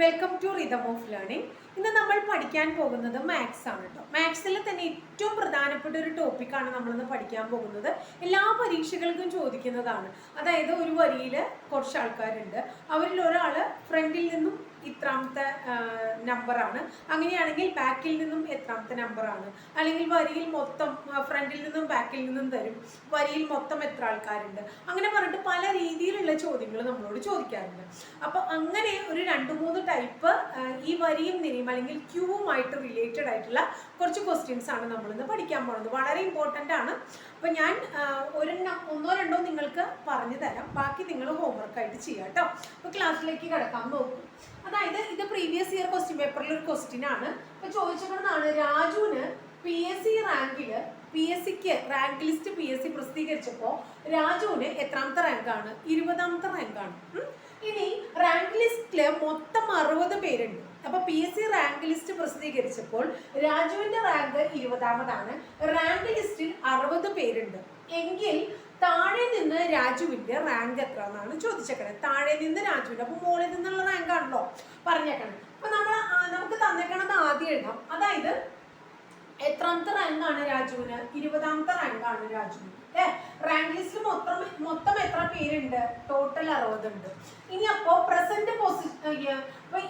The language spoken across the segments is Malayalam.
Welcome to rhythm of learning ഇന്ന് നമ്മൾ പഠിക്കാൻ പോകുന്നത് മാത്സ് ആണ് കേട്ടോ മാത്സിൽ തന്നെ ഏറ്റവും പ്രധാനപ്പെട്ട ഒരു ടോപ്പിക്കാണ് നമ്മളിന്ന് പഠിക്കാൻ പോകുന്നത്. എല്ലാ പരീക്ഷകൾക്കും ചോദിക്കുന്നതാണ്. അതായത് ഒരു വരിയിൽ കുറച്ച് ആൾക്കാരുണ്ട്. അവരിൽ ഒരാൾ ഫ്രണ്ടിൽ നിന്നും ഇത്രാമത്തെ നമ്പറാണ് അങ്ങനെയാണെങ്കിൽ ബാക്കിൽ നിന്നും എത്രാമത്തെ നമ്പറാണ് അല്ലെങ്കിൽ വരിയിൽ മൊത്തം ഫ്രണ്ടിൽ നിന്നും ബാക്കിൽ നിന്നും തരും. വരിയിൽ മൊത്തം എത്ര ആൾക്കാരുണ്ട്? അങ്ങനെ പറഞ്ഞിട്ട് പല രീതിയിലുള്ള ചോദ്യങ്ങൾ നമ്മളോട് ചോദിക്കാറുണ്ട്. അപ്പോൾ അങ്ങനെ ഒരു രണ്ട് മൂന്ന് ടൈപ്പ് ഈ വരിയും നിരയും അല്ലെങ്കിൽ ക്യൂവുമായിട്ട് റിലേറ്റഡ് ആയിട്ടുള്ള കുറച്ച് ക്വസ്റ്റ്യൻസ് ആണ് നമ്മളിന്ന് പഠിക്കാൻ പോകുന്നത് വളരെ ഇമ്പോർട്ടന്റ് ആണ്. അപ്പോൾ ഞാൻ ഒരു ഒരെണ്ണം ഒന്നോ രണ്ടോ നിങ്ങൾക്ക് പറഞ്ഞു തരാം. ബാക്കി നിങ്ങൾ ഹോംവർക്ക് ആയിട്ട് ചെയ്യാം കേട്ടോ അപ്പോൾ ക്ലാസ്സിലേക്ക് കിടക്കാൻ നോക്കും. അതായത് ഇത് പ്രീവിയസ് ഇയർ ക്വസ്റ്റ്യൻ പേപ്പറിൽ ഒരു ക്വസ്റ്റ്യൻ ആണ്. അപ്പൊ ചോദിച്ചിട്ടുള്ളതാണ് രാജുവിന് പി എസ് സി റാങ്കിൽ പി എസ് സിക്ക് rank list P S C പ്രസിദ്ധീകരിച്ചപ്പോൾ രാജുവിന് എത്രാമത്തെ റാങ്കാണ് ഇരുപതാമത്തെ റാങ്കാണ് ഇനി റാങ്ക് ലിസ്റ്റിൽ മൊത്തം അറുപത് പേരുണ്ട്. അപ്പൊ P S C rank list പ്രസിദ്ധീകരിച്ചപ്പോൾ രാജുവിന്റെ റാങ്ക് ഇരുപതാമതാണ്. റാങ്ക് ലിസ്റ്റിൽ അറുപത് പേരുണ്ട്. എങ്കിൽ താഴെ നിന്ന് രാജുവിന്റെ റാങ്ക് എത്ര എന്നാണ് ചോദിച്ചേക്കണേ. താഴെ നിന്ന് രാജുവിന്റെ അപ്പൊ മുകളിൽ നിന്നുള്ള റാങ്ക് ആണല്ലോ പറഞ്ഞേക്കണേ. അപ്പൊ നമ്മൾ നമുക്ക് തന്നേക്കണത് ആദ്യം എഴുതാം. അതായത് എത്രാമത്തെ റാങ്ക് ആണ് രാജുവിന്? ഇരുപതാമത്തെ റാങ്ക് ആണ് രാജുവിന്. ഏ റാങ്ക് ലിസ്റ്റിൽ മൊത്തം മൊത്തം എത്ര പേരുണ്ട്? ടോട്ടൽ അറുപതുണ്ട് ഇനി അപ്പോ പ്രസന്റ് പൊസിഷൻ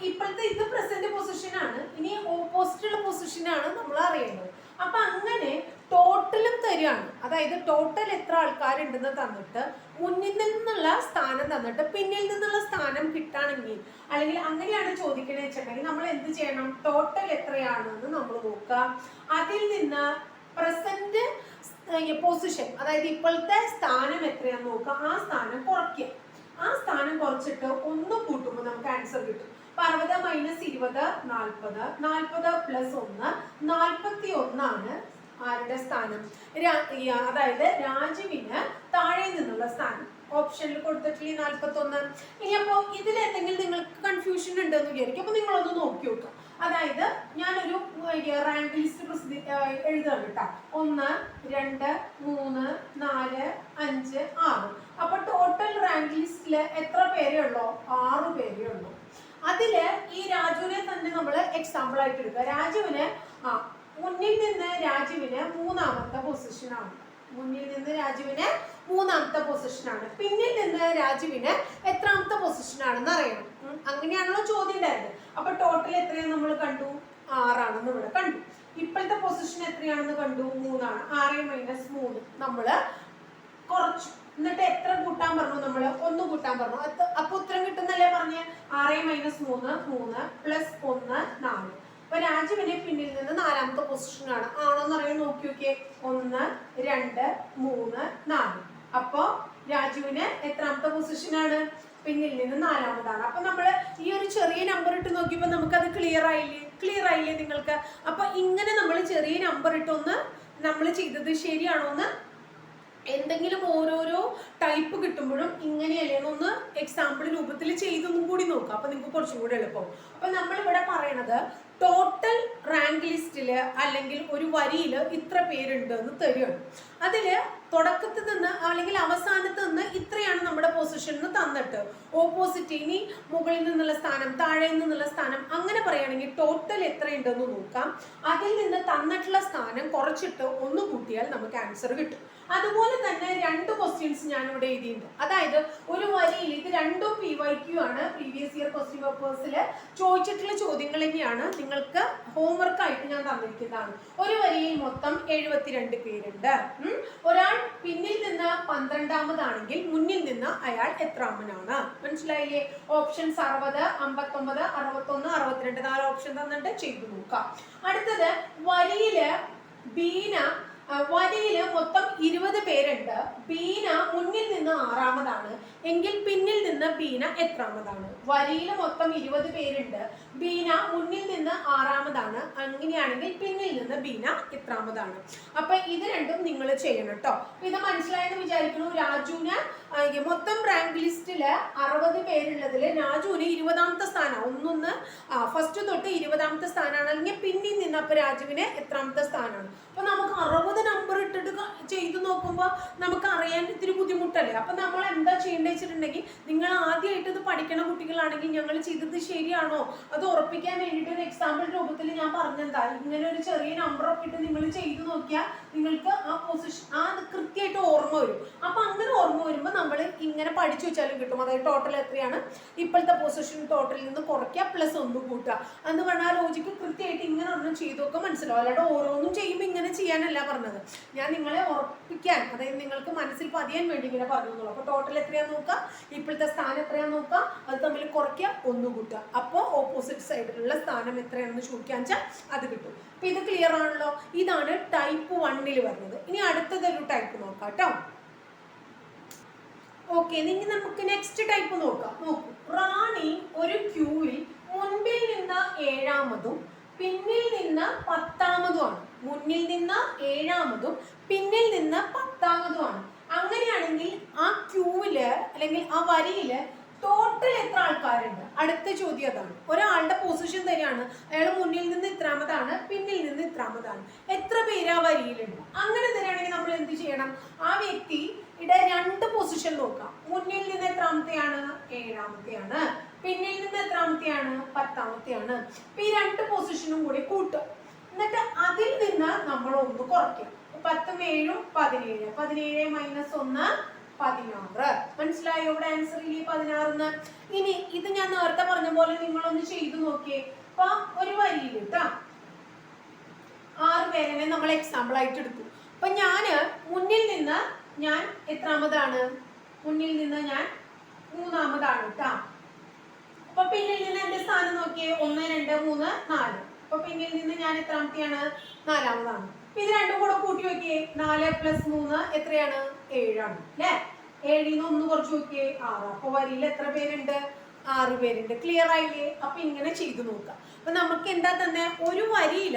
ഇപ്പോഴത്തെ ഇത് പ്രസന്റ് പൊസിഷൻ ആണ്. ഇനി ഓപ്പോസിറ്റുള്ള പൊസിഷൻ ആണ് നമ്മൾ അറിയേണ്ടത്. അപ്പൊ അങ്ങനെ ടോട്ടലും തരികയാണ്. അതായത് ടോട്ടൽ എത്ര ആൾക്കാരുണ്ടെന്ന് തന്നിട്ട് മുന്നിൽ നിന്നുള്ള സ്ഥാനം തന്നിട്ട് പിന്നിൽ നിന്നുള്ള സ്ഥാനം കിട്ടുകയാണെങ്കിൽ അല്ലെങ്കിൽ അങ്ങനെയാണ് ചോദിക്കണേ വെച്ചിട്ടുണ്ടെങ്കിൽ നമ്മൾ എന്ത് ചെയ്യണം? ടോട്ടൽ എത്രയാണെന്ന് നമ്മൾ നോക്കുക. അതിൽ നിന്ന് പ്രസന്റ് പൊസിഷൻ അതായത് ഇപ്പോഴത്തെ സ്ഥാനം എത്രയാന്ന് നോക്കുക. ആ സ്ഥാനം കുറയ്ക്കുക. ആ സ്ഥാനം കുറച്ചിട്ട് ഒന്ന് കൂട്ടുമ്പോൾ നമുക്ക് ആൻസർ കിട്ടും. അറുപത് മൈനസ് ഇരുപത് നാൽപ്പത് നാൽപ്പത് പ്ലസ് ഒന്ന് നാൽപ്പത്തി ഒന്നാണ് ആരുടെ സ്ഥാനം? അതായത് രാജുവിന് താഴെ നിന്നുള്ള സ്ഥാനം. ഓപ്ഷനിൽ കൊടുത്തിട്ടില്ല നാൽപ്പത്തി ഒന്ന് ഇനി അപ്പോ ഇതിൽ എന്തെങ്കിലും നിങ്ങൾക്ക് കൺഫ്യൂഷൻ ഉണ്ടെന്ന് വിചാരിക്കും. അപ്പൊ നിങ്ങളൊന്ന് നോക്കി നോക്കുക അതായത് ഞാനൊരു റാങ്ക് ലിസ്റ്റ് പ്രസിദ്ധി എഴുതാണ് കേട്ടോ. ഒന്ന് രണ്ട് മൂന്ന് നാല് അഞ്ച് ആറ്. അപ്പൊ ടോട്ടൽ റാങ്ക് ലിസ്റ്റിൽ എത്ര പേരേ ഉള്ളോ? ആറ് പേരേ ഉള്ളൂ. അതിൽ ഈ രാജുവിനെ തന്നെ നമ്മൾ എക്സാമ്പിൾ ആയിട്ട് എടുക്കുക. രാജുവിന് ആ മുന്നിൽ നിന്ന് രാജുവിന് മൂന്നാമത്തെ പൊസിഷനാണ് മുന്നിൽ നിന്ന് രാജുവിന് മൂന്നാമത്തെ പൊസിഷനാണ് പിന്നിൽ നിന്ന് രാജുവിന് എത്രാമത്തെ പൊസിഷനാണെന്ന് അറിയണം. അങ്ങനെയാണല്ലോ ചോദ്യം ഉണ്ടായിരുന്നത് അപ്പൊ ടോട്ടൽ എത്രയാണ് നമ്മൾ കണ്ടു? ആറാണെന്ന് ഇവിടെ കണ്ടു. ഇപ്പോഴത്തെ പൊസിഷൻ എത്രയാണെന്ന് കണ്ടു? മൂന്നാണ്. ആറ് മൈനസ് മൂന്ന്. നമ്മൾ കുറച്ചു. എന്നിട്ട് എത്ര കൂട്ടാൻ പറഞ്ഞു നമ്മൾ ഒന്ന് കൂട്ടാൻ പറഞ്ഞു. അപ്പൊ ഉത്തരം കിട്ടുന്നല്ലേ പറഞ്ഞ്? ആറ് മൈനസ് മൂന്ന് മൂന്ന് പ്ലസ് ഒന്ന് നാല്. അപ്പൊ രാജുവിന്റെ പിന്നിൽ നിന്ന് നാലാമത്തെ പൊസിഷനാണ് ആണോന്ന് അറിയാൻ നോക്കി നോക്കിയേ. ഒന്ന് രണ്ട് മൂന്ന് നാല്. അപ്പൊ രാജുവിന് എത്രാമത്തെ പൊസിഷനാണ് പിന്നിൽ നിന്ന് നാലാമതാണ്. അപ്പൊ നമ്മൾ ഈ ഒരു ചെറിയ നമ്പർ ഇട്ട് നോക്കിയപ്പോൾ അത് ക്ലിയർ ആയില്ലേ? ക്ലിയർ ആയില്ലേ നിങ്ങൾക്ക്? അപ്പൊ ഇങ്ങനെ നമ്മൾ ചെറിയ നമ്പർ ഇട്ടൊന്ന് നമ്മൾ ചെയ്തത് ശരിയാണോ എന്ന് എന്തെങ്കിലും ഓരോരോ ടൈപ്പ് കിട്ടുമ്പോഴും ഇങ്ങനെയല്ലേ ഒന്ന് എക്സാമ്പിൾ രൂപത്തിൽ ചെയ്തൊന്നും കൂടി നോക്കാം. അപ്പൊ നിങ്ങൾക്ക് കുറച്ചും കൂടി എളുപ്പം. അപ്പൊ നമ്മൾ ഇവിടെ പറയണത് ടോട്ടൽ റാങ്ക് ലിസ്റ്റിൽ അല്ലെങ്കിൽ ഒരു വരിയിൽ ഇത്ര പേരുണ്ട് എന്ന് തരും അതിൽ തുടക്കത്തിൽ നിന്ന് അല്ലെങ്കിൽ അവസാനത്ത് നിന്ന് ഇത്രയാണ് നമ്മുടെ പൊസിഷൻ എന്ന് തന്നിട്ട്. ഓപ്പോസിറ്റ് ഇനി മുകളിൽ നിന്നുള്ള സ്ഥാനം താഴെ നിന്നുള്ള സ്ഥാനം അങ്ങനെ പറയുകയാണെങ്കിൽ ടോട്ടൽ എത്രയുണ്ടെന്ന് നോക്കാം. അതിൽ നിന്ന് തന്നിട്ടുള്ള സ്ഥാനം കുറച്ചിട്ട് ഒന്ന് കൂട്ടിയാൽ നമുക്ക് ആൻസർ കിട്ടും. അതുപോലെ തന്നെ രണ്ട് ക്വസ്റ്റ്യൻസ് ഞാൻ ഇവിടെ എഴുതിയിട്ടുണ്ട്. അതായത് ഒരു വരിയിൽ ഇത് രണ്ടും പി വൈ ക്യു ആണ്. പ്രീവിയസ് ഇയർ ക്വസ്റ്റ്യൻ പേപ്പേഴ്സിൽ ചോദിച്ചിട്ടുള്ള ചോദ്യങ്ങൾ തന്നെയാണ് നിങ്ങൾക്ക് ഹോംവർക്ക് ആയിട്ട് ഞാൻ തന്നിരിക്കുന്നതാണ്. ഒരു വരിയിൽ മൊത്തം എഴുപത്തിരണ്ട് പേരുണ്ട്. ഒരാൾ പിന്നിൽ നിന്ന് പന്ത്രണ്ടാമതാണെങ്കിൽ മുന്നിൽ നിന്ന് അയാൾ എത്രാമനാണ്? മനസ്സിലായില്ലേ? ഓപ്ഷൻസ് അറുപത് അമ്പത്തൊമ്പത് അറുപത്തൊന്ന് അറുപത്തിരണ്ട്. നാല് ഓപ്ഷൻ തന്നിട്ട് ചെയ്തു നോക്കാം. അടുത്തത് വരിയിൽ ബീന ആ, വരിയിൽ മൊത്തം ഇരുപത് പേരുണ്ട്. ബീന മുന്നിൽ നിന്ന് ആറാമതാണ്. എങ്കിൽ പിന്നിൽ നിന്ന് ബീന എത്രാമതാണ്? വരിയിൽ മൊത്തം ഇരുപത് പേരുണ്ട്. ബീന മുന്നിൽ നിന്ന് ആറാമതാണ് അങ്ങനെയാണെങ്കിൽ പിന്നിൽ നിന്ന് ബീന എത്രാമതാണ്. അപ്പൊ ഇത് രണ്ടും നിങ്ങൾ ചെയ്യണം കേട്ടോ ഇത് മനസ്സിലായെന്ന് വിചാരിക്കുന്നു രാജുവിന് മൊത്തം റാങ്ക് ലിസ്റ്റിൽ അറുപത് പേരുള്ളതിൽ രാജുവിന് ഇരുപതാമത്തെ സ്ഥാനം. ഒന്ന് ഒന്നൊന്ന് ഫസ്റ്റ് തൊട്ട് ഇരുപതാമത്തെ സ്ഥാനമാണ് അല്ലെങ്കിൽ പിന്നിൽ നിന്ന് അപ്പൊ രാജുവിന് എത്രാമത്തെ സ്ഥാനമാണ് അപ്പൊ നമുക്ക് അറുപത് നമ്പർ ഇട്ടിട്ട് ചെയ്തു നോക്കുമ്പോൾ നമുക്ക് അറിയാൻ ഇത്തിരി ബുദ്ധിമുട്ടല്ലേ? അപ്പൊ നമ്മൾ എന്താ ചെയ്യേണ്ടത് വെച്ചിട്ടുണ്ടെങ്കിൽ നിങ്ങൾ ആദ്യമായിട്ട് ഇത് പഠിക്കണ കുട്ടികളാണെങ്കിൽ ഞങ്ങൾ ചെയ്തത് ശരിയാണോ? അത് ഉറപ്പിക്കാൻ വേണ്ടിയിട്ട് ഒരു എക്സാമ്പിൾ രൂപത്തിൽ ഞാൻ പറഞ്ഞെന്താ ഇങ്ങനെ ഒരു ചെറിയ നമ്പർ ഒക്കെ ഇട്ട് നിങ്ങൾ ചെയ്തു നോക്കിയാൽ നിങ്ങൾക്ക് ആ പൊസിഷൻ ആ കൃത്യമായിട്ട് ഓർമ്മ വരും. അപ്പൊ അങ്ങനെ ഓർമ്മ വരുമ്പോൾ നമ്മൾ ഇങ്ങനെ പഠിച്ചു വെച്ചാലും കിട്ടും. അതായത് ടോട്ടൽ എത്രയാണ്? ഇപ്പോഴത്തെ പൊസിഷൻ ടോട്ടലിൽ നിന്ന് കുറയ്ക്കുക പ്ലസ് ഒന്ന് കൂട്ടുക. എന്ന് പറഞ്ഞാൽ ലോജിക്ക് കൃത്യമായിട്ട് ഇങ്ങനെ ഒന്നും ചെയ്തൊക്കെ മനസ്സിലാവും. അല്ലാതെ ഓരോന്നും ചെയ്യുമ്പോൾ ഇങ്ങനെ ചെയ്യാനല്ല പറഞ്ഞത്. ഞാൻ നിങ്ങളെ ഉറപ്പിക്കാൻ അതായത് നിങ്ങൾക്ക് മനസ്സിൽ പതിയാൻ വേണ്ടി ഇങ്ങനെ പറഞ്ഞു അപ്പോൾ ടോട്ടൽ എത്രയാണെന്ന് നോക്കുക? ഇപ്പോഴത്തെ സ്ഥാനം എത്രയാണെന്ന് നോക്കുക? അത് തമ്മിൽ കുറയ്ക്കുക ഒന്ന് കൂട്ടുക. അപ്പോൾ ഓപ്പോസിറ്റ് സൈഡിലുള്ള സ്ഥാനം എത്രയാണെന്ന് ചോദിക്കാൻ വെച്ചാൽ അത് കിട്ടും. അപ്പൊ ഇത് ക്ലിയർ ആണല്ലോ? ഇതാണ് ടൈപ്പ് വണ്ണിൽ വരുന്നത്. ഇനി അടുത്തതൊരു ടൈപ്പ് നോക്കാം കേട്ടോ ഓക്കെ ഇനി നമുക്ക് നെക്സ്റ്റ് ടൈപ്പ് നോക്കാം. നോക്കൂ. റാണി ഒരു ക്യൂവിൽ മുൻപിൽ നിന്ന് ഏഴാമതും പിന്നിൽ നിന്ന് പത്താമതുമാണ്. മുന്നിൽ നിന്ന് ഏഴാമതും പിന്നിൽ നിന്ന് പത്താമതുമാണ്. അങ്ങനെയാണെങ്കിൽ ആ ക്യൂവിൽ അല്ലെങ്കിൽ ആ വരിയിൽ ടോട്ടൽ എത്ര ആൾക്കാരുണ്ട്? അടുത്ത ചോദ്യം അതാണ്. ഒരാളുടെ പൊസിഷൻ തന്നെയാണ്. അയാൾ മുന്നിൽ നിന്ന് ഇത്രാമതാണ് പിന്നിൽ നിന്ന് ഇത്രാമതാണ്. എത്ര പേര് ആ വരിയിലുണ്ട്? അങ്ങനെ തന്നെയാണെങ്കിൽ നമ്മൾ എന്ത് ചെയ്യണം? ആ വ്യക്തി ഇവിടെ രണ്ട് പൊസിഷൻ നോക്കാം. മുന്നിൽ നിന്ന് എത്രാമത്തെയാണ്? ഏഴാമത്തെയാണ്. പിന്നിൽ നിന്ന് എത്രാമത്തെയാണ്? പത്താമത്തെയാണ്. അപ്പൊ ഈ രണ്ട് പൊസിഷനും കൂടി കൂട്ടും എന്നിട്ട് അതിൽ നിന്ന് നമ്മൾ ഒന്ന് കുറയ്ക്കും പത്തും ഏഴും പതിനേഴ്. പതിനേഴ് മൈനസ് ഒന്ന് പതിനാറ്. മനസ്സിലായോ? ഇവിടെ ആൻസർ ഇല്ലേ പതിനാറിന്ന്? ഇനി ഇത് ഞാൻ നേരത്തെ പറഞ്ഞ പോലെ നിങ്ങളൊന്ന് ചെയ്തു നോക്കിയേ. അപ്പൊ ഒരു വരിയിൽ കേട്ടാ ആറ് പേരനെ നമ്മൾ എക്സാമ്പിൾ ആയിട്ട് എടുത്തു. അപ്പൊ ഞാൻ മുന്നിൽ നിന്ന് ഞാൻ എത്രാമതാണ്? മുന്നിൽ നിന്ന് ഞാൻ മൂന്നാമതാണ് കേട്ടാ അപ്പൊ പിന്നിൽ നിന്ന് എന്റെ സ്ഥാനം നോക്കിയേ. ഒന്ന് രണ്ട് മൂന്ന് നാല്. അപ്പൊ പിന്നിൽ നിന്ന് ഞാൻ എത്രാമത്തെയാണ്? നാലാമതാണ്. ഇത് രണ്ടും കൂടെ കൂട്ടി നോക്കിയേ. നാല് പ്ലസ് മൂന്ന് എത്രയാണ്? ഏഴാണ് അല്ലേ? ഏഴിൽ നിന്ന് ഒന്ന് കുറച്ച് നോക്കിയേ. ആറ്. അപ്പൊ വരിയിൽ എത്ര പേരുണ്ട്? ആറ് പേരുണ്ട്. ക്ലിയർ ആയില്ലേ? അപ്പൊ ഇങ്ങനെ ചെയ്തു നോക്കാം അപ്പൊ നമുക്ക് എന്താ തന്നെ? ഒരു വരിയിൽ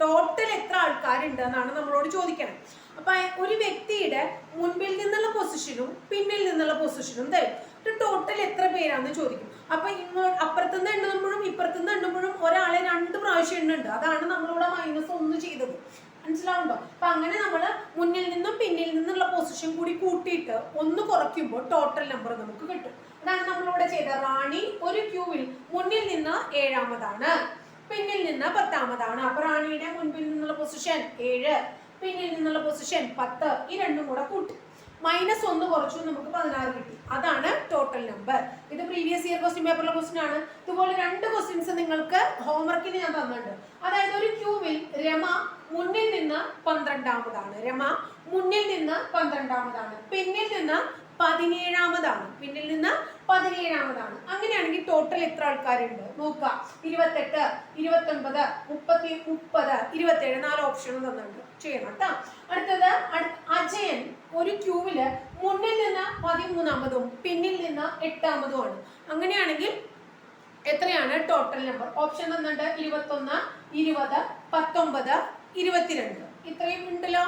ടോട്ടൽ എത്ര ആൾക്കാരുണ്ട് എന്നാണ് നമ്മളോട് ചോദിക്കണം. അപ്പൊ ഒരു വ്യക്തിയുടെ മുൻപിൽ നിന്നുള്ള പൊസിഷനും പിന്നിൽ നിന്നുള്ള പൊസിഷനും തരും. ടോട്ടൽ എത്ര പേരാന്ന് ചോദിക്കും. അപ്പൊ ഇങ്ങോട്ട് അപ്പുറത്തുനിന്ന് എണ്ണുമ്പോഴും ഇപ്പുറത്തുനിന്ന് എണ്ണുമ്പോഴും ഒരാളെ രണ്ട് പ്രാവശ്യം എണ്ണുണ്ട് അതാണ് നമ്മളിവിടെ മൈനസ് ഒന്ന് ചെയ്തത്. മനസ്സിലാവുണ്ടോ അപ്പൊ അങ്ങനെ നമ്മൾ മുന്നിൽ നിന്നും പിന്നിൽ നിന്നുള്ള പൊസിഷൻ കൂടി കൂട്ടിയിട്ട് ഒന്ന് കുറയ്ക്കുമ്പോൾ ടോട്ടൽ നമ്പർ നമുക്ക് കിട്ടും. അതാണ് നമ്മളിവിടെ ചെയ്ത റാണി ഒരു ക്യൂവിൽ മുന്നിൽ നിന്ന് ഏഴാമതാണ്. പിന്നിൽ നിന്ന് പത്താമതാണ്. അപ്പൊ റാണിയുടെ മുൻപിൽ നിന്നുള്ള പൊസിഷൻ ഏഴ് പിന്നിൽ നിന്നുള്ള പൊസിഷൻ പത്ത്. ഈ രണ്ടും കൂടെ കൂട്ടി. മൈനസ് ഒന്ന് കുറച്ചു നമുക്ക് പതിനാറ് കിട്ടി. അതാണ് ടോട്ടൽ നമ്പർ ഇത് പ്രീവിയസ് ഇയർ ക്വസ്റ്റ്യൻ പേപ്പറിലെ ക്വസ്റ്റ്യൻ ആണ്. ഇതുപോലെ രണ്ട് ക്വസ്റ്റ്യൻസ് നിങ്ങൾക്ക് ഹോംവർക്കിന് ഞാൻ തന്നിട്ടുണ്ട്. അതായത് ഒരു ക്യൂവിൽ രമ മുന്നിൽ നിന്ന് പന്ത്രണ്ടാമതാണ്. രമ മുന്നിൽ നിന്ന് പന്ത്രണ്ടാമതാണ്. പിന്നിൽ നിന്ന് പതിനേഴാമതാണ്. പിന്നിൽ നിന്ന് പതിനേഴാമതാണ്. അങ്ങനെയാണെങ്കിൽ ടോട്ടൽ എത്ര ആൾക്കാരുണ്ട്? നോക്കുക. ഇരുപത്തെട്ട് ഇരുപത്തൊൻപത് മുപ്പത്തി മുപ്പത് ഇരുപത്തേഴ് നാല് ഓപ്ഷനും തന്നിട്ടുണ്ട്. ചെയ്യണം കേട്ടോ. അടുത്തത് അജയൻ ഒരു ക്യൂവിൽ മുന്നിൽ നിന്ന് പതിമൂന്നാമതും പിന്നിൽ നിന്ന് എട്ടാമതുമാണ് അങ്ങനെയാണെങ്കിൽ എത്രയാണ് ടോട്ടൽ നമ്പർ ഓപ്ഷൻ തന്നിട്ടുണ്ട് ഇരുപത്തൊന്ന് ഇരുപത് പത്തൊമ്പത് ഇരുപത്തിരണ്ട്. ഇത്രയും ഉണ്ടല്ലോ?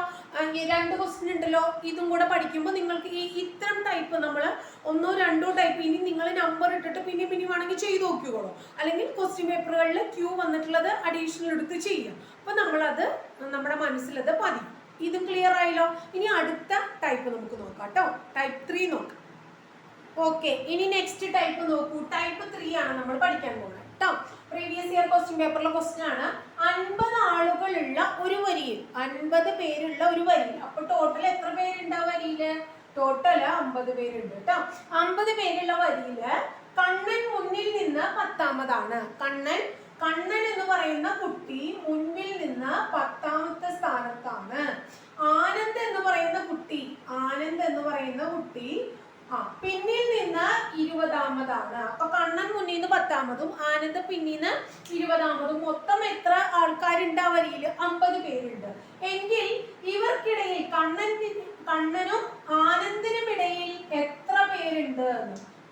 രണ്ട് ക്വസ്റ്റ്യൻ ഉണ്ടല്ലോ? ഇതും കൂടെ പഠിക്കുമ്പോൾ നിങ്ങൾക്ക് ഈ ഇത്തരം ടൈപ്പ് നമ്മൾ ഒന്നോ രണ്ടോ ടൈപ്പ് ഇനി നിങ്ങൾ നമ്പർ ഇട്ടിട്ട് പിന്നെ പിന്നെ വേണമെങ്കിൽ ചെയ്ത് നോക്കിക്കോളൂ. അല്ലെങ്കിൽ ക്വസ്റ്റ്യൻ പേപ്പറുകളിൽ ക്യൂ വന്നിട്ടുള്ളത് അഡീഷണൽ എടുത്ത് ചെയ്യാം. അപ്പം നമ്മളത് നമ്മുടെ മനസ്സിലത് പതി ഇത് ക്ലിയർ ആയല്ലോ? ഇനി അടുത്ത ടൈപ്പ് നമുക്ക് നോക്കാം കേട്ടോ. ടൈപ്പ് ത്രീ നോക്കാം. ഓക്കെ ഇനി നെക്സ്റ്റ് ടൈപ്പ് നോക്കൂ. ടൈപ്പ് ത്രീ ആണ് നമ്മൾ പഠിക്കാൻ പോകുന്നത് കേട്ടോ. പ്രീവിയസ് ഇയർ ക്വസ്റ്റ്യൻ പേപ്പറിലെ ക്വസ്റ്റ്യൻ ആണ്. അൻപത് ആളുകളുള്ള ഒരു വരിയിൽ അൻപത് പേരുള്ള ഒരു വരിയിൽ. അപ്പൊ ടോട്ടൽ എത്ര പേരുണ്ട് ആ വരിയിൽ? ടോട്ടൽ അമ്പത് പേരുണ്ട് കേട്ടോ അമ്പത് പേരുള്ള വരിയിൽ കണ്ണൻ മുന്നിൽ നിന്ന് പത്താമതാണ്. കണ്ണൻ കണ്ണൻ എന്ന് പറയുന്ന കുട്ടി മുന്നിൽ നിന്ന് പത്താമത്തെ സ്ഥാനത്താണ്. ആനന്ദ് എന്ന് പറയുന്ന കുട്ടി ആനന്ദ് എന്ന് പറയുന്ന കുട്ടി പിന്നിൽ നിന്ന് ഇരുപതാമതാണ്. അപ്പൊ കണ്ണൻ മുന്നിൽ നിന്ന് പത്താമതും ആനന്ദ് പിന്നിൽ നിന്ന് ഇരുപതാമതും. മൊത്തം എത്ര ആൾക്കാരുണ്ട് ആ വരിയിൽ? അമ്പത് പേരുണ്ട്. എങ്കിൽ ഇവർക്കിടയിൽ കണ്ണൻ കണ്ണനും ആനന്ദിനും ഇടയിൽ എത്ര പേരുണ്ട്?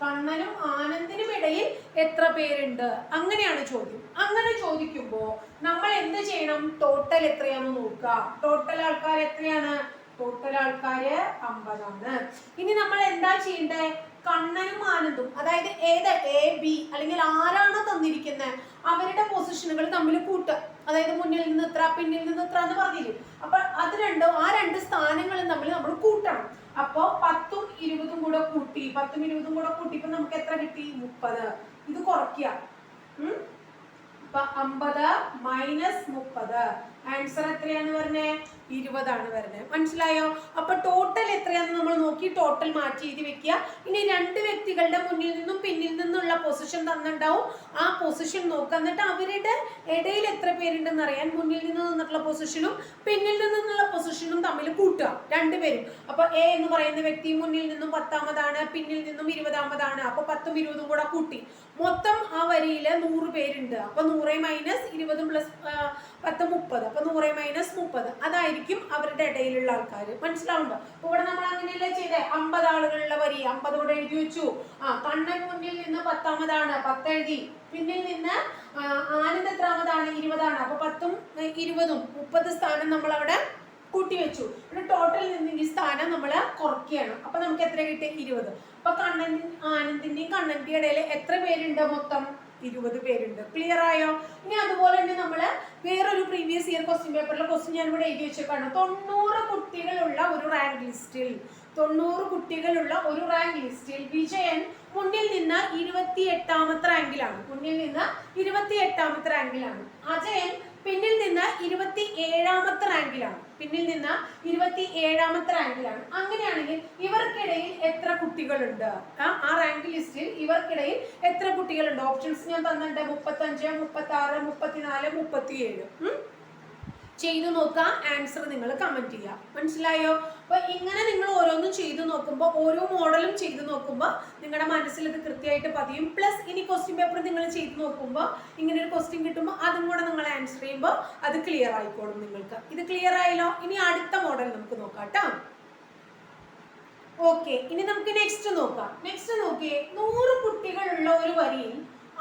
കണ്ണനും ആനന്ദിനും ഇടയിൽ എത്ര പേരുണ്ട്? അങ്ങനെയാണ് ചോദ്യം. അങ്ങനെ ചോദിക്കുമ്പോൾ നമ്മൾ എന്ത് ചെയ്യണം? ടോട്ടൽ എത്രയാണെന്ന് നോക്കുക. ടോട്ടൽ ആൾക്കാർ എത്രയാണ്? ടോട്ടൽ ആൾക്കാര് അമ്പതാണ്. ഇനി നമ്മൾ എന്താ ചെയ്യേണ്ടേ? കണ്ണനും ആനന്ദും അതായത് ഏത്? എ ബി അല്ലെങ്കിൽ ആരാണോ തന്നിരിക്കുന്നത് അവരുടെ പൊസിഷനുകൾ തമ്മിൽ കൂട്ടുക. അതായത് മുന്നിൽ നിന്ന് ഇത്ര പിന്നിൽ നിന്ന് ഇത്ര എന്ന് പറഞ്ഞില്ലേ? അപ്പൊ അത് രണ്ടും ആ രണ്ട് സ്ഥാനങ്ങളും തമ്മിൽ നമ്മൾ കൂട്ടണം. അപ്പോ പത്തും ഇരുപതും കൂടെ കൂട്ടി പത്തും ഇരുപതും കൂടെ കൂട്ടിയപ്പോ നമുക്ക് എത്ര കിട്ടി? മുപ്പത്. ഇത് കുറയ്ക്കുക. അമ്പത് മൈനസ് മുപ്പത്. ആൻസർ എത്രയാണ് പറഞ്ഞേ? ഇരുപതാണ് വരുന്നത്. മനസ്സിലായോ? അപ്പൊ ടോട്ടൽ എത്രയാണെന്ന് നമ്മൾ നോക്കി ടോട്ടൽ മാറ്റി എഴുതി വെക്കുക. ഇനി രണ്ട് വ്യക്തികളുടെ മുന്നിൽ നിന്നും പിന്നിൽ നിന്നുള്ള പൊസിഷൻ തന്നിട്ടുണ്ടാവും. ആ പൊസിഷൻ നോക്കുക. എന്നിട്ട് അവരുടെ ഇടയിൽ എത്ര പേരുണ്ടെന്ന് അറിയാൻ മുന്നിൽ നിന്ന് നിന്നിട്ടുള്ള പൊസിഷനും പിന്നിൽ നിന്നുള്ള പൊസിഷനും തമ്മിൽ കൂട്ടുക. രണ്ടുപേരും അപ്പൊ എ എന്ന് പറയുന്ന വ്യക്തി മുന്നിൽ നിന്നും പത്താമതാണ് പിന്നിൽ നിന്നും ഇരുപതാമതാണ്. അപ്പൊ പത്തും ഇരുപതും കൂടെ കൂട്ടി. മൊത്തം ആ വരിയിൽ നൂറ് പേരുണ്ട്. അപ്പൊ നൂറ് മൈനസ് ഇരുപതും പ്ലസ് പത്ത് മുപ്പത്. അപ്പൊ നൂറ് മൈനസ് മുപ്പത്. അതായിരിക്കും അവരുടെ ഇടയിലുള്ള ആൾക്കാർ മനസ്സിലാവുണ്ടോ അപ്പൊ ഇവിടെ നമ്മൾ അങ്ങനെയല്ലേ ചെയ്തേ? അമ്പത് ആളുകളുള്ള വരി അമ്പത് ഇവിടെ എഴുതി വെച്ചു. ആ കണ്ണൻ മുന്നിൽ നിന്ന് പത്താമതാണ് പത്ത് എഴുതി. പിന്നിൽ നിന്ന് ആനന്ദ എത്രാമതാണ് ഇരുപതാണ്. അപ്പൊ പത്തും ഇരുപതും മുപ്പത് സ്ഥാനം നമ്മൾ അവിടെ കൂട്ടി വെച്ചു. ഇവിടെ ടോട്ടൽ നിന്ന് ഈ സ്ഥാനം നമ്മൾ കുറയ്ക്കുകയാണ്. അപ്പൊ നമുക്ക് എത്ര കിട്ടി? ഇരുപത്. അപ്പൊ കണ്ണൻ ആനന്ദിന്റെയും കണ്ണന്റെയും ഇടയിൽ എത്ര പേരുണ്ട് മൊത്തം? ഇരുപത് പേരുണ്ട്. ക്ലിയർ ആയോ? ഇനി അതുപോലെ തന്നെ നമ്മൾ വേറൊരു പ്രീവിയസ് ഇയർ ക്വസ്റ്റ്യൻ പേപ്പറിലെ ക്വസ്റ്റ്യൻ ഞാൻ ഇവിടെ എഴുതി വെച്ചേക്കാണ്. തൊണ്ണൂറ് കുട്ടികളുള്ള ഒരു റാങ്ക് ലിസ്റ്റിൽ തൊണ്ണൂറ് കുട്ടികളുള്ള ഒരു റാങ്ക് ലിസ്റ്റിൽ വിജയൻ മുന്നിൽ നിന്ന് ഇരുപത്തി എട്ടാമത്തെ റാങ്കിലാണ് മുന്നിൽ നിന്ന് ഇരുപത്തി എട്ടാമത്തെ റാങ്കിലാണ് അജയൻ പിന്നിൽ നിന്ന് ഇരുപത്തി ഏഴാമത്തെ റാങ്കിലാണ് പിന്നിൽ നിന്ന് ഇരുപത്തി ഏഴാമത്തെ റാങ്കിലാണ്. അങ്ങനെയാണെങ്കിൽ ഇവർക്കിടയിൽ എത്ര കുട്ടികളുണ്ട്? ആ റാങ്ക് ലിസ്റ്റിൽ ഇവർക്കിടയിൽ എത്ര കുട്ടികളുണ്ട്? ഓപ്ഷൻസ് ഞാൻ തന്നിട്ടുണ്ട്. മുപ്പത്തഞ്ച് മുപ്പത്തി ആറ് മുപ്പത്തിനാല് മുപ്പത്തിയേഴ്? ചെയ്തു നോക്കുക ആൻസർ നിങ്ങൾ കമന്റ് ചെയ്യുക. മനസ്സിലായോ? അപ്പൊ ഇങ്ങനെ നിങ്ങൾ ഓരോന്നും ചെയ്തു നോക്കുമ്പോൾ ഓരോ മോഡലും ചെയ്തു നോക്കുമ്പോൾ നിങ്ങളുടെ മനസ്സിൽ ഇത് കൃത്യമായിട്ട് പതിയും. പ്ലസ് ഇനി ക്വസ്റ്റ്യൻ പേപ്പർ നിങ്ങൾ ചെയ്തു നോക്കുമ്പോൾ ഇങ്ങനെ ഒരു ക്വസ്റ്റ്യൻ കിട്ടുമ്പോൾ അതും കൂടെ നിങ്ങൾ ആൻസർ ചെയ്യുമ്പോൾ അത് ക്ലിയർ ആയിക്കോളും നിങ്ങൾക്ക്. ഇത് ക്ലിയർ ആയല്ലോ? ഇനി അടുത്ത മോഡൽ നമുക്ക് നോക്കാം കേട്ടോ. ഓക്കെ ഇനി നമുക്ക് നെക്സ്റ്റ് നോക്കാം. നെക്സ്റ്റ് നോക്കിയേ നൂറ് കുട്ടികളുള്ള ഒരു വരിയിൽ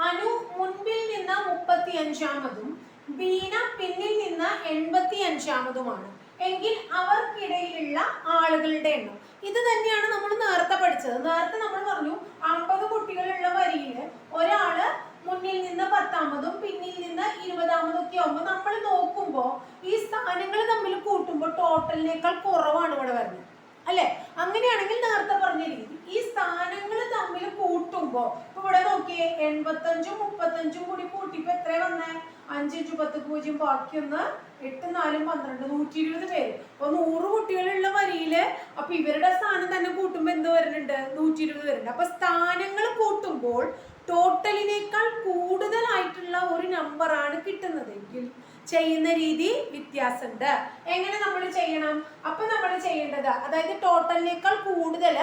അനു മുൻപിൽ നിന്ന് മുപ്പത്തി അഞ്ചാമതും ബീന പിന്നിൽ നിന്ന് എൺപത്തി അഞ്ചാമതുമാണ് എങ്കിൽ അവർക്കിടയിലുള്ള ആളുകളുടെ എണ്ണം. ഇത് തന്നെയാണ് നമ്മൾ നേരത്തെ പഠിച്ചത്. നേരത്തെ നമ്മൾ പറഞ്ഞു അമ്പത് കുട്ടികളുള്ള വരിയിൽ ഒരാൾ മുന്നിൽ നിന്ന് പത്താമതും പിന്നിൽ നിന്ന് ഇരുപതാമതും ഒക്കെ ആവുമ്പോൾ നമ്മൾ നോക്കുമ്പോൾ ഈ സ്ഥാനങ്ങൾ തമ്മിൽ കൂട്ടുമ്പോൾ ടോട്ടലിനേക്കാൾ കുറവാണ് ഇവിടെ വരുന്നത്. അല്ലെ? അങ്ങനെയാണെങ്കിൽ നേരത്തെ പറഞ്ഞ രീതി. ഈ സ്ഥാനങ്ങൾ തമ്മിൽ കൂട്ടുമ്പോ ഇപ്പൊ ഇവിടെ നോക്കിയേ എൺപത്തഞ്ചും മുപ്പത്തഞ്ചും കൂടി കൂട്ടിപ്പോ എത്ര വന്നേ? അഞ്ചഞ്ചു പത്ത് പൂജ്യം ബാക്കിയൊന്ന് എട്ട് നാലും പന്ത്രണ്ട് നൂറ്റി ഇരുപത് പേര്. അപ്പൊ നൂറ് കുട്ടികളുള്ള വരിയിൽ അപ്പൊ ഇവരുടെ സ്ഥാനം തന്നെ കൂട്ടുമ്പോ എന്ത് വരുന്നുണ്ട്? നൂറ്റി ഇരുപത് വരുന്നുണ്ട് അപ്പൊ സ്ഥാനങ്ങൾ കൂട്ടുമ്പോൾ ടോട്ടലിനേക്കാൾ കൂടുതലായിട്ടുള്ള ഒരു നമ്പറാണ് കിട്ടുന്നതെങ്കിൽ ചെയ്യുന്ന രീതി വ്യത്യാസമുണ്ട്. എങ്ങനെ നമ്മൾ ചെയ്യണം? അപ്പൊ നമ്മൾ ചെയ്യേണ്ടത് അതായത് ടോട്ടലിനേക്കാൾ കൂടുതൽ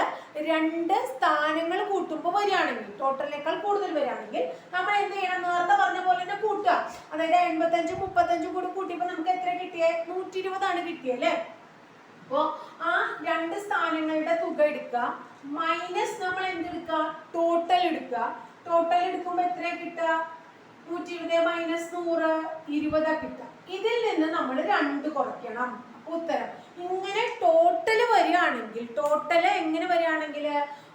രണ്ട് സ്ഥാനങ്ങൾ കൂട്ടുമ്പോൾ വരികയാണെങ്കിൽ ടോട്ടലിനേക്കാൾ കൂടുതൽ വരികയാണെങ്കിൽ നമ്മൾ എന്ത് ചെയ്യണം? നേരത്തെ പറഞ്ഞ പോലെ തന്നെ കൂട്ടുക. അതായത് എൺപത്തഞ്ചും മുപ്പത്തഞ്ചും കൂടി കൂട്ടിയപ്പോൾ നമുക്ക് എത്ര കിട്ടിയേ? നൂറ്റി ഇരുപതാണ് കിട്ടിയത് അപ്പോ ആ രണ്ട് സ്ഥാനങ്ങളുടെ തുക എടുക്കുക. മൈനസ് നമ്മൾ എന്തെടുക്കുക? ടോട്ടൽ എടുക്കുക. ടോട്ടൽ എടുക്കുമ്പോൾ എത്ര കിട്ടുക? നൂറ്റി ഇരുപത് മൈനസ് നൂറ് ഇതിൽ നിന്ന് നമ്മൾ രണ്ട് കുറയ്ക്കണം. ഉത്തരം. ഇങ്ങനെ ടോട്ടൽ വരികയാണെങ്കിൽ ടോട്ടൽ എങ്ങനെ വരികയാണെങ്കിൽ?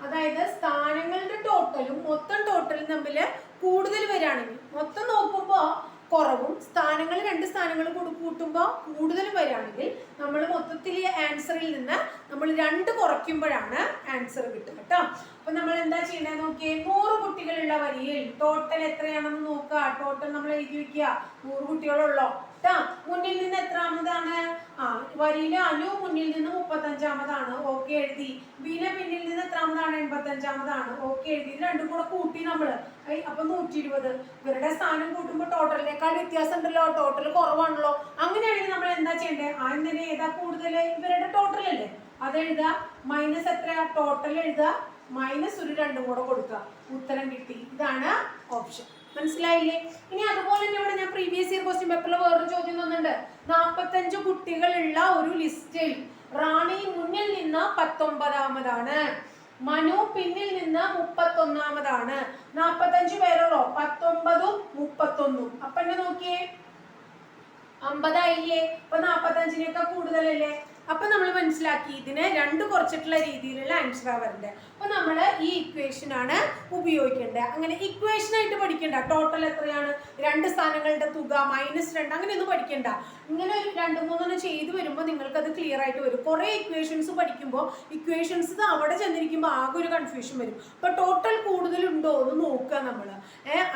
അതായത് സ്ഥാനങ്ങളുടെ ടോട്ടലും മൊത്തം ടോട്ടലും തമ്മിൽ കൂടുതൽ വരികയാണെങ്കിൽ മൊത്തം നോക്കുമ്പോൾ കുറവും സ്ഥാനങ്ങൾ രണ്ട് സ്ഥാനങ്ങൾ കൂടി കൂട്ടുമ്പോൾ കൂടുതലും വരികയാണെങ്കിൽ നമ്മൾ മൊത്തത്തിൽ ഈ ആൻസറിൽ നിന്ന് നമ്മൾ രണ്ട് കുറയ്ക്കുമ്പോഴാണ് ആൻസർ കിട്ടുക കേട്ടോ. അപ്പം നമ്മൾ എന്താ ചെയ്യേണ്ടത് നോക്കിയേ? നൂറ് കുട്ടികളുള്ള വരിയിൽ ടോട്ടൽ എത്രയാണെന്ന് നോക്കുക. ടോട്ടൽ നമ്മൾ എഴുതി വെക്കുക. നൂറ് കുട്ടികളുള്ളോ. കേട്ടോ മുന്നിൽ നിന്ന് എത്രാമതാണ്? വരിയിൽ അനു മുന്നിൽ നിന്ന് മുപ്പത്തഞ്ചാമതാണ്. ഓക്കെ എഴുതി. ബീന പിന്നിൽ നിന്ന് എത്രാമതാണ്? എൺപത്തഞ്ചാമതാണ്. ഓക്കെ എഴുതി. ഇത് രണ്ടും കൂടെ കൂട്ടി നമ്മൾ അപ്പൊ നൂറ്റി ഇരുപത് ഇവരുടെ സ്ഥാനം കൂട്ടുമ്പോൾ ടോട്ടലിനേക്കാൾ വ്യത്യാസം ഉണ്ടല്ലോ. ടോട്ടൽ കുറവാണല്ലോ. അങ്ങനെയാണെങ്കിൽ നമ്മൾ എന്താ ചെയ്യണ്ടേ? ആദ്യം തന്നെ ഏതാ കൂടുതൽ? ഇവരുടെ ടോട്ടൽ അല്ലേ? അത് എഴുതുക. മൈനസ് എത്ര ടോട്ടൽ എഴുതുക. മൈനസ് ഒരു രണ്ടും കൂടെ കൊടുക്കുക. ഉത്തരം കിട്ടി. ഇതാണ് ഓപ്ഷൻ മനസ്സിലായില്ലേ? ഇനി അതുപോലെ തന്നെ ഇവിടെ ഞാൻ പ്രീവിയസ് ഇയർ ക്വസ്റ്റ്യൻ പേപ്പറിൽ വേറൊരു ചോദ്യം തന്നിട്ടുണ്ട്. നാൽപ്പത്തഞ്ച് കുട്ടികളുള്ള ഒരു ലിസ്റ്റിൽ റാണി മുന്നിൽ നിന്ന് പത്തൊമ്പതാമതാണ്. മനു പിന്നിൽ നിന്ന് മുപ്പത്തൊന്നാമതാണ്. നാപ്പത്തഞ്ചു പേരുള്ളോ? പത്തൊമ്പതും മുപ്പത്തൊന്നും. അപ്പൊ എന്നെ നോക്കിയേ. അമ്പതായില്ലേ? അപ്പൊ നാപ്പത്തഞ്ചിനേക്കാൾ കൂടുതലല്ലേ? അപ്പൊ നമ്മൾ മനസ്സിലാക്കി ഇതിന് രണ്ട് കുറച്ചിട്ടുള്ള രീതിയിലുള്ള ആൻസർ വരണ്ടേ. അപ്പൊ നമ്മൾ ഈ ഇക്വേഷൻ ആണ് ഉപയോഗിക്കേണ്ടത്. അങ്ങനെ ഇക്വേഷൻ ആയിട്ട് പഠിക്കണ്ട. ടോട്ടൽ എത്രയാണ്? രണ്ട് സ്ഥാനങ്ങളുടെ തുക മൈനസ് രണ്ട് അങ്ങനെയൊന്നും പഠിക്കണ്ട. ഇങ്ങനെ ഒരു രണ്ട് മൂന്നെണ്ണം ചെയ്തു വരുമ്പോൾ നിങ്ങൾക്ക് അത് ക്ലിയർ ആയിട്ട് വരും. കുറേ ഇക്വേഷൻസ് പഠിക്കുമ്പോൾ ഇക്വേഷൻസ് അവിടെ ചെന്നിരിക്കുമ്പോൾ ആകെ ഒരു കൺഫ്യൂഷൻ വരും. അപ്പൊ ടോട്ടൽ കൂടുതലുണ്ടോ എന്ന് നോക്കുക നമ്മൾ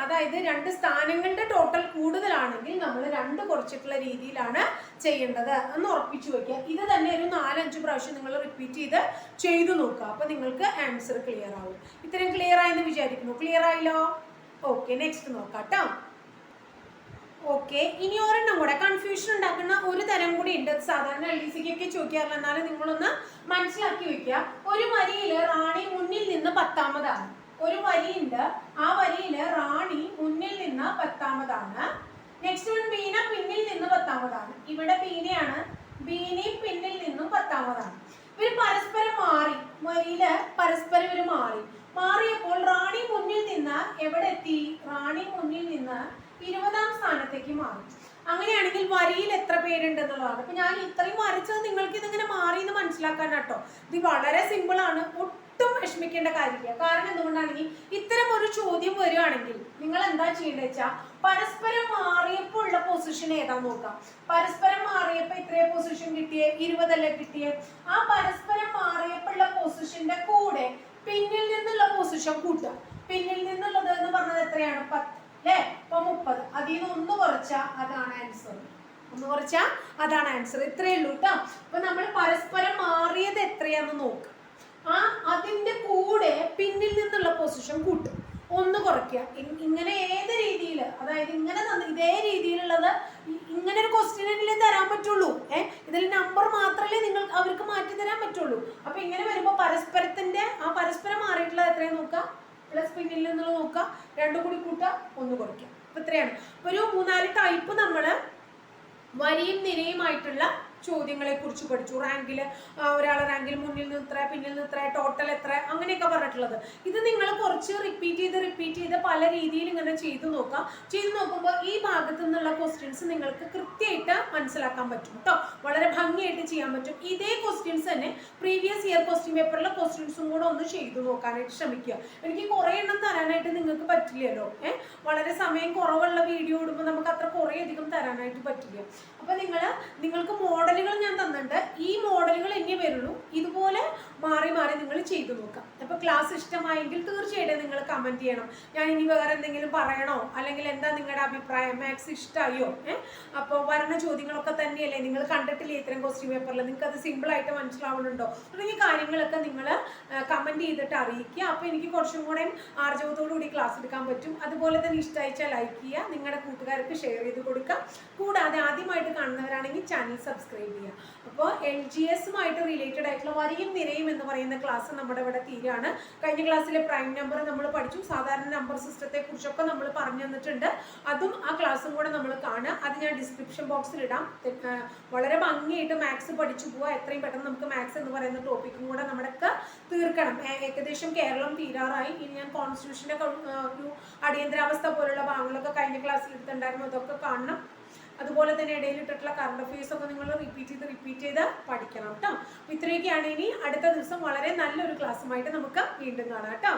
അതായത് രണ്ട് സ്ഥാനങ്ങളുടെ ടോട്ടൽ കൂടുതലാണെങ്കിൽ നമ്മൾ രണ്ട് കുറച്ചിട്ടുള്ള രീതിയിലാണ് ചെയ്യേണ്ടത്. എന്ന് ഉറപ്പിച്ചു വെക്കുക. ഇത് തന്നെ ഒരു നാലഞ്ച് പ്രാവശ്യം നിങ്ങൾ റിപ്പീറ്റ് ചെയ്ത് ചെയ്തു നോക്കുക. അപ്പൊ നിങ്ങൾക്ക് ആൻസർ ക്ലിയർ ആവും. ഇത്രയും ക്ലിയർ ആയെന്ന് വിചാരിക്കുന്നു. ക്ലിയർ ആയില്ലോ? ഓക്കെ നെക്സ്റ്റ് നോക്കാം കേട്ടോ ഓക്കെ ഇനി ഒരെണ്ണം കൂടെ. കൺഫ്യൂഷൻ ഉണ്ടാക്കുന്ന ഒരു തരം കൂടി ഉണ്ട്. സാധാരണ എൽ ഡി സിക്കൊക്കെ ചോദിക്കാറില്ല. എന്നാലും നിങ്ങളൊന്ന് മനസ്സിലാക്കി വെക്കുക. ഒരു വരിയിൽ റാണി മുന്നിൽ നിന്ന് പത്താമതാണ്. ഒരു വരിയുണ്ട്. ആ വരിയിൽ റാണി മുന്നിൽ നിന്ന് പത്താമതാണ്. നെക്സ്റ്റ് വൺ ബീന പിന്നിൽ നിന്ന് പത്താമതാണ്. ഇവിടെ ബീനയാണ്. ബീനി പിന്നിൽ നിന്നും പത്താമതാണ്. ഇവർ പരസ്പരം മാറി. വരിയിൽ പരസ്പരം ഇവർ മാറി. മാറിയപ്പോൾ റാണി മുന്നിൽ നിന്ന് എവിടെ എത്തി? റാണി മുന്നിൽ നിന്ന് ഇരുപതാം സ്ഥാനത്തേക്ക് മാറി. അങ്ങനെയാണെങ്കിൽ വരിയിൽ എത്ര പേരുണ്ട് എന്നുള്ളതാണ് അപ്പൊ ഞാൻ ഇത്രയും വരച്ചത് നിങ്ങൾക്ക് ഇതിങ്ങനെ മാറി എന്ന് മനസ്സിലാക്കാൻ കേട്ടോ ഇത് വളരെ സിമ്പിൾ ആണ്. ഒട്ടും വിഷമിക്കേണ്ട കാര്യമില്ല. കാരണം എന്തുകൊണ്ടാണെങ്കിൽ ഇത്തരം ഒരു ചോദ്യം വരികയാണെങ്കിൽ നിങ്ങൾ എന്താ ചെയ്യേണ്ടത് വെച്ചാൽ പരസ്പരം മാറിയപ്പോൾ ഉള്ള പൊസിഷൻ ഏതാ നോക്കാം. പരസ്പരം മാറിയപ്പോ ഇത്രയും പൊസിഷൻ കിട്ടിയേ? ഇരുപതല്ലേ കിട്ടിയേ? ആ പരസ്പരം മാറിയപ്പോൾ ഉള്ള പൊസിഷന്റെ കൂടെ പിന്നിൽ നിന്നുള്ള പൊസിഷൻ കൂട്ടുക. പിന്നിൽ നിന്നുള്ളത് എന്ന് പറഞ്ഞത് എത്രയാണ്? പത്ത്. അല്ലേ? ഇപ്പൊ മുപ്പത്. അതിൽ നിന്ന് ഒന്ന് കുറച്ചാ അതാണ് ആൻസർ ഒന്ന് കുറച്ചാ അതാണ് ആൻസർ ഇത്രയേ ഉള്ളൂ കേട്ടോ അപ്പൊ നമ്മൾ പരസ്പരം മാറിയത് എത്രയാന്ന് നോക്കുക ആ അതിന്റെ കൂടെ പിന്നിൽ നിന്നുള്ള പൊസിഷൻ കൂട്ടും. ഒന്ന് കുറയ്ക്കുക. ഇങ്ങനെ ഏത് രീതിയിൽ അതായത് ഇങ്ങനെ ഇതേ രീതിയിലുള്ളത് ഇങ്ങനെ ഒരു ക്വസ്റ്റ്യനിലേ തരാൻ പറ്റുള്ളൂ. ഏഹ് ഇതിൽ നമ്പർ മാത്രമേ നിങ്ങൾ അവർക്ക് മാറ്റി തരാൻ പറ്റുള്ളൂ. അപ്പൊ ഇങ്ങനെ വരുമ്പോൾ പരസ്പരത്തിന്റെ ആ പരസ്പരം മാറിയിട്ടുള്ളത് എത്രയും നോക്കാം പ്ലസ് പിന്നിൽ നിന്നുള്ള നോക്കുക. രണ്ടും കൂടി കൂട്ടുക ഒന്ന് കുറയ്ക്കുക. അപ്പൊ ഇത്രയാണ്. ഒരു മൂന്നാൽ ടൈപ്പ് നമ്മൾ വരിയും നിരയുമായിട്ടുള്ള ചോദ്യങ്ങളെ കുറിച്ച് പഠിച്ചു റാങ്കിൽ ഒരാളെ റാങ്കിൽ മുന്നിൽ നിന്ന് ഇത്ര പിന്നിൽ നിന്ന് ഇത്ര ടോട്ടൽ എത്ര അങ്ങനെയൊക്കെ പറഞ്ഞിട്ടുള്ളത്. ഇത് നിങ്ങൾ കുറച്ച് റിപ്പീറ്റ് ചെയ്ത് റിപ്പീറ്റ് ചെയ്ത് പല രീതിയിൽ ഇങ്ങനെ ചെയ്തു നോക്കാം. ചെയ്തു നോക്കുമ്പോൾ ഈ ഭാഗത്ത് നിന്നുള്ള ക്വസ്റ്റ്യൻസ് നിങ്ങൾക്ക് കൃത്യമായിട്ട് മനസ്സിലാക്കാൻ പറ്റും കേട്ടോ വളരെ ഭംഗിയായിട്ട് ചെയ്യാൻ പറ്റും. ഇതേ ക്വസ്റ്റ്യൻസ് തന്നെ പ്രീവിയസ് ഇയർ ക്വസ്റ്റ്യൻ പേപ്പറിലെ ക്വസ്റ്റ്യൻസും കൂടെ ഒന്ന് ചെയ്തു നോക്കാനായിട്ട് ശ്രമിക്കുക. എനിക്ക് കുറേ എണ്ണം തരാനായിട്ട് നിങ്ങൾക്ക് പറ്റില്ലല്ലോ ഏഹ് വളരെ സമയം കുറവുള്ള വീഡിയോ ഇടുമ്പോൾ നമുക്ക് അത്ര കുറേ അധികം തരാനായിട്ട് പറ്റില്ല. അപ്പോൾ നിങ്ങൾ നിങ്ങൾക്ക് മോഡലുകൾ ഞാൻ തന്നിട്ടുണ്ട്. ഈ മോഡലുകൾ ഇനി വരുള്ളൂ. ഇതുപോലെ മാറി മാറി നിങ്ങൾ ചെയ്തു നോക്കാം. അപ്പൊ ക്ലാസ് ഇഷ്ടമായെങ്കിൽ തീർച്ചയായിട്ടും നിങ്ങൾ കമന്റ് ചെയ്യണം. ഞാൻ ഇനി വേറെ എന്തെങ്കിലും പറയണോ? അല്ലെങ്കിൽ എന്താ നിങ്ങളുടെ അഭിപ്രായം? മാത്സ് ഇഷ്ടമായോ ഏഹ് അപ്പോൾ വരണ ചോദ്യങ്ങളൊക്കെ തന്നെയല്ലേ നിങ്ങൾ കണ്ടിട്ടില്ലേ ഇത്തരം ക്വസ്റ്റ്യൻ പേപ്പറിൽ നിങ്ങൾക്ക് അത് സിമ്പിൾ ആയിട്ട് മനസ്സിലാവുന്നുണ്ടോ തുടങ്ങിയ കാര്യങ്ങളൊക്കെ നിങ്ങൾ കമന്റ് ചെയ്തിട്ട് അറിയിക്കുക. അപ്പോൾ എനിക്ക് കുറച്ചും കൂടെ ആർജവത്തോടുകൂടി ക്ലാസ് എടുക്കാൻ പറ്റും. അതുപോലെ തന്നെ ഇഷ്ടമായിച്ചാൽ ലൈക്ക് ചെയ്യുക. നിങ്ങളുടെ കൂട്ടുകാർക്ക് ഷെയർ ചെയ്ത് കൊടുക്കുക. കൂടാതെ ആദ്യമായിട്ട് കാണുന്നവരാണെങ്കിൽ ചാനൽ സബ്സ്ക്രൈബ് ചെയ്യുക. അപ്പോൾ എൽ ജി എസുമായിട്ട് റിലേറ്റഡ് ആയിട്ടുള്ള വരിയും നിരയും എന്ന് പറയുന്ന ക്ലാസ് നമ്മുടെ ഇവിടെ തീരാണ്. കഴിഞ്ഞ ക്ലാസ്സിലെ പ്രൈം നമ്പർ നമ്മൾ പഠിച്ചു. സാധാരണ നമ്പർ സിസ്റ്റത്തെ കുറിച്ചൊക്കെ നമ്മൾ പറഞ്ഞു തന്നിട്ടുണ്ട്. അതും ആ ക്ലാസ്സും കൂടെ നമ്മൾ കാണുക. അത് ഞാൻ ഡിസ്ക്രിപ്ഷൻ ബോക്സിൽ ഇടാം. വളരെ ഭംഗിയായിട്ട് മാത്സ് പഠിച്ചു പോവുക എത്രയും പെട്ടെന്ന് നമുക്ക് മാത്സ് എന്ന് പറയുന്ന ടോപ്പിക്കും കൂടെ നമ്മുടെയൊക്കെ തീർക്കണം. ഏകദേശം കേരളം തീരാറായി. ഇനി ഞാൻ കോൺസ്റ്റിറ്റ്യൂഷന്റെ ഒരു അടിയന്തരാവസ്ഥ പോലുള്ള ഭാഗങ്ങളൊക്കെ കഴിഞ്ഞ ക്ലാസ്സിൽ എടുത്തിട്ടുണ്ടായിരുന്നു. അതൊക്കെ കാണണം. അതുപോലെ തന്നെ ഇടയിൽ ഇട്ടിട്ടുള്ള കറണ്ട് അഫയേഴ്സ് ഒക്കെ നിങ്ങൾ റിപ്പീറ്റ് ചെയ്ത് റിപ്പീറ്റ് ചെയ്ത് പഠിക്കണം കേട്ടോ ഇത്രയൊക്കെയാണ് ഇനി അടുത്ത ദിവസം വളരെ നല്ലൊരു ക്ലാസ്സുമായിട്ട് നമുക്ക് വീണ്ടും കാണാം കേട്ടോ